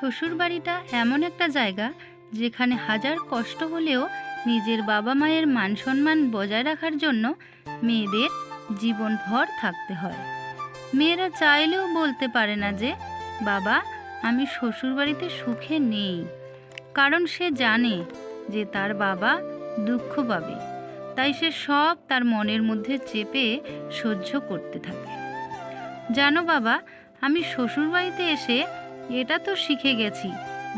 শ্বশুরবাড়িটা এমন একটা জায়গা যেখানে হাজার কষ্ট হলেও নিজের বাবা মায়ের মান সম্মান বজায় রাখার জন্য মেয়েদের জীবনভর থাকতে হয়। মেয়েরা চাইলেও বলতে পারে না যে, বাবা, আমি শ্বশুরবাড়িতে সুখে নেই। কারণ সে জানে যে তার বাবা দুঃখ পাবে। তাই সে সব তার মনের মধ্যে চেপে সহ্য করতে থাকে। জানো বাবা, আমি শ্বশুরবাড়িতে এসে এটা তো শিখে গেছি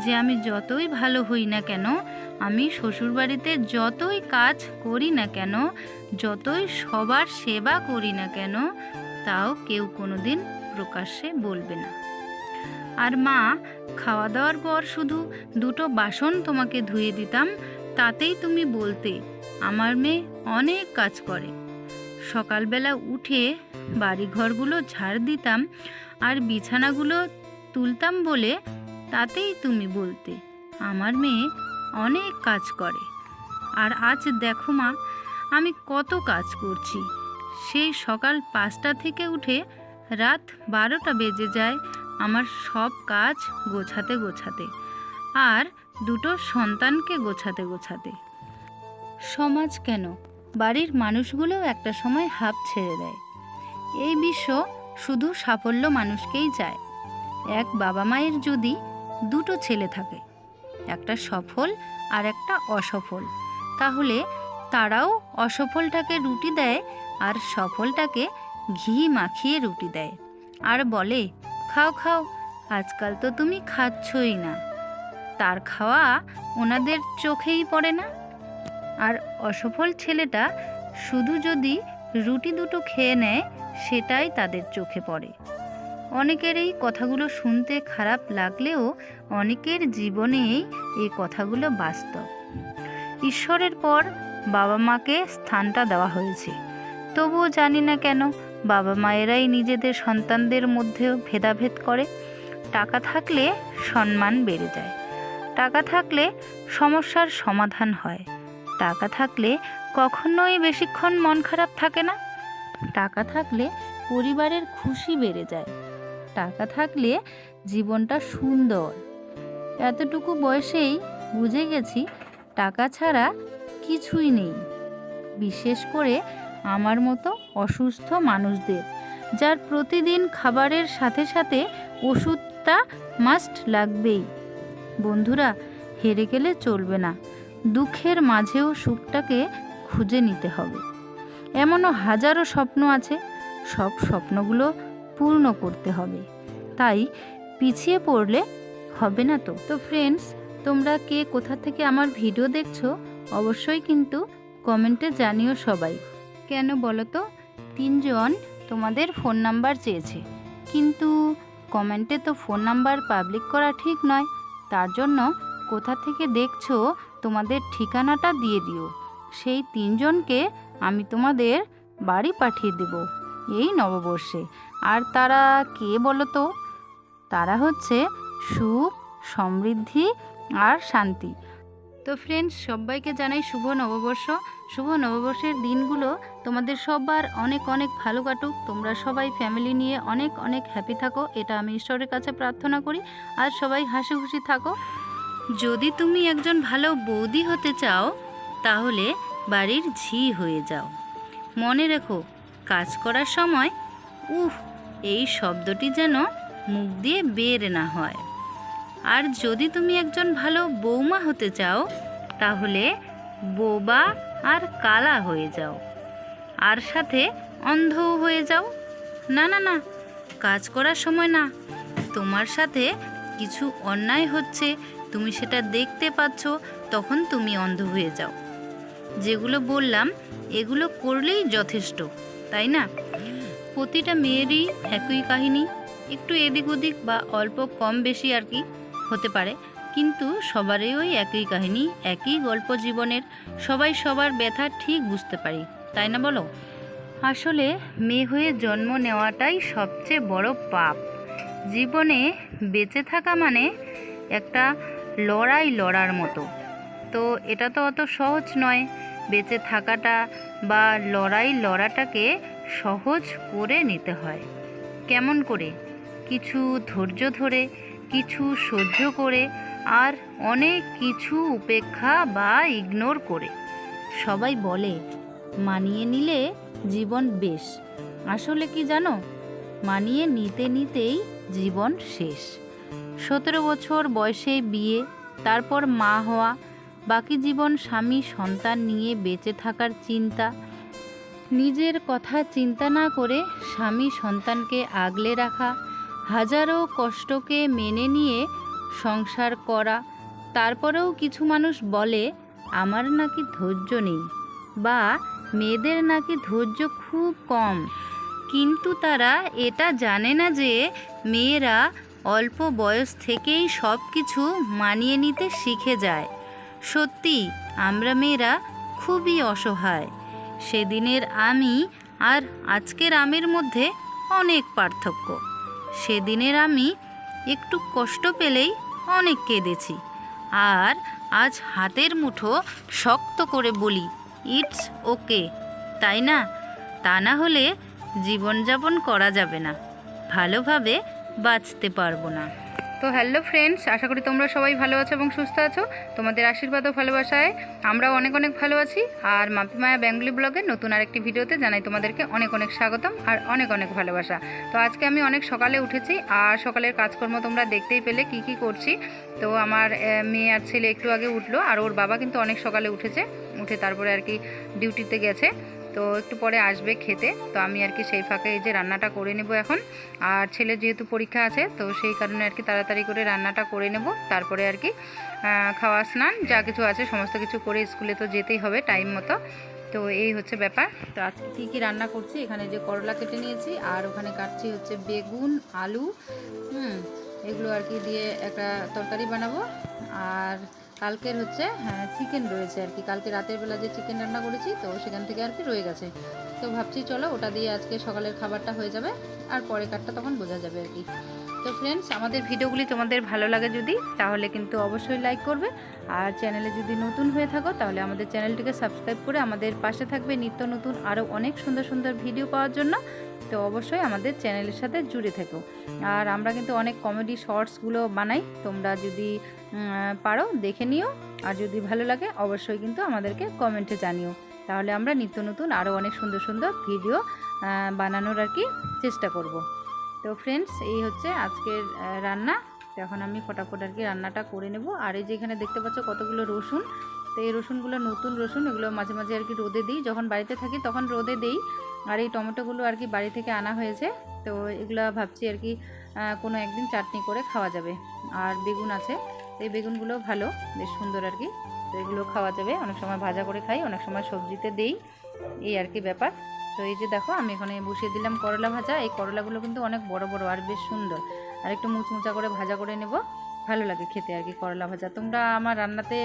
যে আমি যতই ভালো হই না কেন, আমি শ্বশুরবাড়িতে যতই কাজ করি না কেন, যতই সবার সেবা করি না কেন, তাও কেউ কোনো দিন প্রকাশ্যে বলবে না। আর মা খাওয়া দাওয়ার পর শুধু দুটো বাসন তোমাকে ধুয়ে দিতাম, তাতেই তুমি বলতে, আমার মেয়ে অনেক কাজ করে। সকালবেলা উঠে বাড়িঘরগুলো ঝাড় দিতাম আর বিছানাগুলো তুলতাম বলে তাতেই তুমি বলতে। আমার মেয়ে অনেক কাজ করে। আর আজ দেখো মা, আমি কত কাজ করছি। সেই সকাল পাঁচটা থেকে উঠে রাত বারোটা বেজে যায় আমার সব কাজ গোছাতে গোছাতে। আর দুটো সন্তানকে গোছাতে গোছাতে। সমাজ কেন? বাড়ির মানুষগুলোও একটা সময় হাফ ছেড়ে দেয়। এই বিশ্ব শুধু সাফল্য মানুষকেই চায়। এক বাবা মায়ের যদি দুটো ছেলে থাকে, একটা সফল আর একটা অসফল, তাহলে তারাও অসফলটাকে রুটি দেয় আর সফলটাকে ঘি মাখিয়ে রুটি দেয়। আর বলে, খাও খাও, আজকাল তো তুমি খাচ্ছই না। তার খাওয়া ওনাদের চোখেই পড়ে না। আর অসফল ছেলেটা শুধু যদি রুটি দুটো খেয়ে নেয়, সেটাই তাদের চোখে পড়ে। অনেকের এই কথাগুলো শুনতে খারাপ লাগলেও অনেকের জীবনেই এই কথাগুলো বাস্তব। ঈশ্বরের পর বাবা মাকে স্থানটা দেওয়া হয়েছে। তবুও জানি না কেন বাবা মায়েরাই নিজেদের সন্তানদের মধ্যেও ভেদাভেদ করে। টাকা থাকলে সম্মান বেড়ে যায়। টাকা থাকলে সমস্যার সমাধান হয়। টাকা থাকলে কখনোই বেশিক্ষণ মন খারাপ থাকে না। টাকা থাকলে পরিবারের খুশি বেড়ে যায়। টাকা থাকলে জীবনটা সুন্দর। এতটুকু বয়সেই বুঝে গেছি টাকা ছাড়া কিছুই নেই। বিশেষ করে আমার মতো অসুস্থ মানুষদের, যার প্রতিদিন খাবারের সাথে সাথে ওষুধটা মাস্ট লাগবেই। বন্ধুরা, হেরে গেলে চলবে না। দুঃখের মাঝেও সুখটাকে খুঁজে নিতে হবে। এমনও হাজারো স্বপ্ন আছে। সব স্বপ্নগুলো পূর্ণ করতে হবে। তাই পিছিয়ে পড়লে হবে না তো। তো ফ্রেন্ডস তোমরা কে, কোথা থেকে আমার ভিডিও দেখছ, অবশ্যই কিন্তু কমেন্টে জানিও সবাই। কেন বলো তো? তিনজন তোমাদের ফোন নাম্বার চেয়েছে। কিন্তু কমেন্টে তো ফোন নাম্বার পাবলিক করা ঠিক নয়। তার জন্য কোথা থেকে দেখছ তোমাদের ঠিকানাটা দিয়ে দিও। সেই তিনজনকে আমি তোমাদের বাড়ি পাঠিয়ে দেব। এই নববর্ষে। আর তারা কে বলো তো তারা হচ্ছে সুখ, সমৃদ্ধি আর শান্তি। তো ফ্রেন্ডস সবাইকে জানাই শুভ নববর্ষ। শুভ নববর্ষের দিনগুলো তোমাদের সবার অনেক অনেক ভালো কাটুক। তোমরা সবাই ফ্যামিলি নিয়ে অনেক অনেক হ্যাপি থাকো। এটা আমি ঈশ্বরের কাছে প্রার্থনা করি। আর সবাই হাসি খুশি থাকো। যদি তুমি একজন ভালো বৌদি হতে চাও, তাহলে বাড়ির ঝি হয়ে যাও। মনে রেখো কাজ করার সময়, উফ, এই শব্দটি যেন মুখ দিয়ে বের না হয়। আর যদি তুমি একজন ভালো বৌমা হতে চাও, তাহলে বোবা আর কালা হয়ে যাও। আর সাথে অন্ধও হয়ে যাও। না না না, কাজ করার সময় না। তোমার সাথে কিছু অন্যায় হচ্ছে, তুমি সেটা দেখতে পাচ্ছ, তখন তুমি অন্ধ হয়ে যাও। যেগুলো বললাম, এগুলো করলেই যথেষ্ট। তাই না? প্রতিটা মেয়েরই একই কাহিনী। একটু এদিক ওদিক বা অল্প কম বেশি আর কি হতে পারে। কিন্তু সবারই ওই একই কাহিনী, একই গল্প জীবনের। সবাই সবার ব্যথা ঠিক বুঝতে পারি, তাই না বলো? আসলে মেয়ে হয়ে জন্ম নেওয়াটাই সবচেয়ে বড় পাপ। জীবনে বেঁচে থাকা মানে একটা লড়াই লড়ার মতো। তো এটা তো অত সহজ নয়। বেঁচে থাকাটা বা লড়াই লড়াটাকে সহজ করে নিতে হয়। কেমন করে? কিছু ধৈর্য ধরে, কিছু সহ্য করে, আর অনেক কিছু উপেক্ষা বা ইগনোর করে। সবাই বলে, মানিয়ে নিলে জীবন বেশ। আসলে কি জানো? মানিয়ে নিতে নিতেই জীবন শেষ। সতেরো বছর বয়সে বিয়ে, তারপর মা হওয়া বাকি জীবন স্বামী সন্তান নিয়ে বেঁচে থাকার চিন্তা। নিজের কথা চিন্তা না করে স্বামী সন্তানকে আগলে রাখা, হাজারো কষ্টকে মেনে নিয়ে সংসার করা। তারপরেও কিছু মানুষ বলে, আমার নাকি ধৈর্য নেই বা মেয়েদের নাকি ধৈর্য খুব কম। কিন্তু তারা এটা জানে না যে মেয়েরা অল্প বয়স থেকেই সব কিছু মানিয়ে নিতে শিখে যায়। সত্যি, আমরা মেয়েরা খুবই অসহায়। সেদিনের আমি আর আজকের আমের মধ্যে অনেক পার্থক্য। সেদিনের আমি একটু কষ্ট পেলেই অনেক কেঁদেছি। আর আজ হাতের মুঠো শক্ত করে বলি, ইটস ওকে তাই না? তা না হলে জীবনযাপন করা যাবে না। ভালোভাবে বাঁচতে পারব না। তো হ্যালো ফ্রেন্ডস আশা করি তোমরা সবাই ভালো আছো এবং সুস্থ আছো। তোমাদের আশীর্বাদ ও ভালোবাসায় আমরাও অনেক অনেক ভালো আছি। আর মাপি মায়া বেঙ্গলি ব্লগের নতুন আরেকটি ভিডিওতে জানাই তোমাদেরকে অনেক অনেক স্বাগতম আর অনেক অনেক ভালোবাসা। তো আজকে আমি অনেক সকালে উঠেছি আর সকালের কাজকর্ম তোমরা দেখতেই পেলে কি কি করছি। তো আমার মেয়ে আর ছেলে একটু আগে উঠল আর ওর বাবা কিন্তু অনেক সকালে উঠেছে, উঠে তারপরে আর কি ডিউটিতে গেছে। তো একটু পরে আসবে খেতে। তো আমি আর কি সেই ফাঁকে এই যে রান্নাটা করে নেব এখন। আর ছেলে যেহেতু পরীক্ষা আছে, তো সেই কারণে আর কি তাড়াতাড়ি করে রান্নাটা করে নেব। তারপরে আর কি খাওয়া, স্নান, যা কিছু আছে, সমস্ত কিছু করে স্কুলে তো যেতেই হবে টাইম মতো। তো এই হচ্ছে ব্যাপার। তো আজকে কী কী রান্না করছি? এখানে যে করলা কেটে নিয়েছি, আর ওখানে কাটছি হচ্ছে বেগুন, আলু, হুম, এগুলো আর কি দিয়ে একটা তরকারি বানাবো। আর কালকের হচ্ছে হ্যাঁ চিকেন রয়েছে আর কি। কালকে রাতের বেলা যে চিকেন রান্না করেছি, তো সেখান থেকে আর কি রয়ে গেছে। তো ভাবছি চলো, ওটা দিয়ে আজকে সকালের খাবারটা হয়ে যাবে, আর পরে কাটটা তখন বোঝা যাবে আর কি। তো ফ্রেন্ডস আমাদের ভিডিওগুলি তোমাদের ভালো লাগে যদি, তাহলে কিন্তু অবশ্যই লাইক করবে। আর চ্যানেলে যদি নতুন হয়ে থাকো, তাহলে আমাদের চ্যানেলটিকে সাবস্ক্রাইব করে আমাদের পাশে থাকবে নিত্য নতুন আরও অনেক সুন্দর সুন্দর ভিডিও পাওয়ার জন্য। তো অবশ্যই আমাদের চ্যানেলের সাথে জুড়ে থেকো। আর আমরা কিন্তু অনেক কমেডি শর্টসগুলো বানাই। তোমরা যদি পারো দেখে নিও। আর যদি ভালো লাগে, অবশ্যই কিন্তু আমাদেরকে কমেন্টে জানিও। তাহলে আমরা নিত্য নতুন আরও অনেক সুন্দর সুন্দর ভিডিও বানানোর আর কি চেষ্টা করব। তো ফ্রেন্ডস এই হচ্ছে আজকের রান্না। তো এখন আমি ফটাফট আর কি রান্নাটা করে নেব। আর এই যে এখানে দেখতে পাচ্ছ কতগুলো রসুন। তো এই রসুনগুলো নতুন রসুন, এগুলো মাঝে মাঝে আর কি রোদে দিই। যখন বাড়িতে থাকি তখন রোদে দিই। আর এই টমেটোগুলো আর কি বাড়ি থেকে আনা হয়েছে, তো এগুলো ভাবছি আর কি কোনো একদিন চাটনি করে খাওয়া যাবে। আর বেগুন আছে, এই বেগুনগুলো ভালো, বেশ সুন্দর আর কি। তো এগুলো খাওয়া যাবে, অনেক সময় ভাজা করে খাই, অনেক সময় সবজিতে দেই, এই আর কি ব্যাপার। তো এই যে দেখো, আমি এখানে বসিয়ে দিলাম করলা ভাজা, এই করলাগুলো কিন্তু অনেক বড় বড় আর বেশ সুন্দর। আর একটু মুচমুচা করে ভাজা করে নেব। ভালো লাগে খেতে আর কি, করলা ভাজা। তোমরা আমার রান্নাতে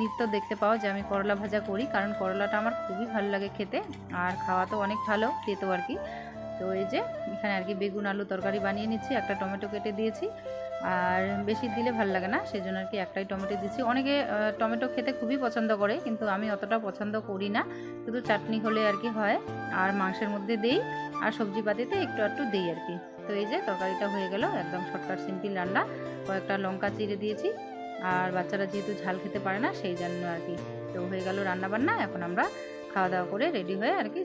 নিত্য দেখতে পাও যে আমি করলা ভাজা করি, কারণ করলাটা আমার খুবই ভালো লাগে খেতে, আর খাওয়া তো অনেক ভালো খেতেও আর কি। তো এই যে, এখানে আর কি বেগুন, আলু তরকারি বানিয়ে নিচ্ছি, একটা টমেটো কেটে দিয়েছি, আর বেশি দিলে ভালো লাগে না সেই জন্য আর কি একটাই টমেটো দিচ্ছি। অনেকে টমেটো খেতে খুবই পছন্দ করে, কিন্তু আমি অতটা পছন্দ করি না, শুধু চাটনি হলে আর কি হয়, আর মাংসের মধ্যে দেই, আর সবজি পাতিতে একটু একটু দেই আর কি। তো এই যে, তরকারিটা হয়ে গেল, একদম শর্টকাট, সিম্পল রান্না। কয়েকটা লঙ্কা চিড়ে দিয়েছি। আর বাচ্চারা যেহেতু ঝাল খেতে পারে না, সেই জন্য আর কি। তো হয়ে গেল রান্নাবান্না, এখন আমরা খাওয়া দাওয়া করে রেডি হয়ে আর কি